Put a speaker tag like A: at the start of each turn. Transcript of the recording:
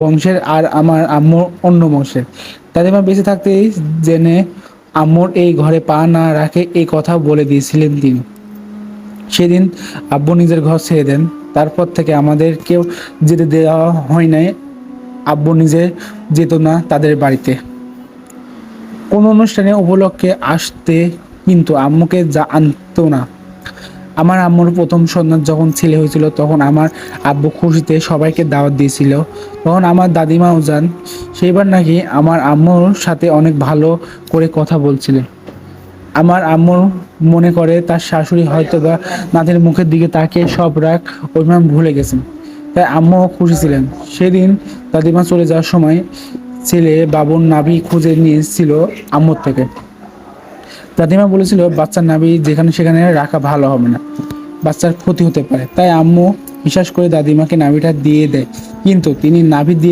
A: বংশের আর আমার আম্মুর অন্য বংশের। দাদিমা বেঁচে থাকতেই জেনে আম্মুর এই ঘরে পা না রাখে এই কথা বলে দিয়েছিলেন তিনি। সেদিন আব্বু নিজের ঘর ছেড়ে দেন। তারপর থেকে আমাদের কেউ যেতে দেওয়া হয় নাই। আব্বু নিজে যেত না তাদের বাড়িতে। কোনো অনুষ্ঠানে উপলক্ষে আসতে কিন্তু আম্মুকে যা আনতো না। আমার আম্মুর প্রথম সন্তান যখন ছেলে হয়েছিল, তখন আমার আব্বু খুশিতে সবাইকে দাওয়াত দিয়েছিল। তখন আমার দাদিমাও যান। সেইবার নাকি আমার আম্মুর সাথে অনেক ভালো করে কথা বলছিলেন আমার আম্মুর মনে করে তার শাশুড়ি হয়তো বা নাতির মুখের দিকে তাকে সব রাগ, অভিমান ভুলে গেছেন। তাই আম্মুও খুশি ছিলেন। সেদিন দাদিমা চলে যাওয়ার সময় ছেলে বাবুর নাভি খুঁজে নিয়েছিল আম্মুর থেকে। দাদিমা বলেছিল, বাচ্চার নাভি যেখানে সেখানে রাখা ভালো হবে না। বাচ্চার ক্ষতি হতে পারে। তাই আম্মু বিশ্বাস করে দাদিমাকে নাভিটা দিয়ে দেয়। কিন্তু তিনি নাভি দিয়ে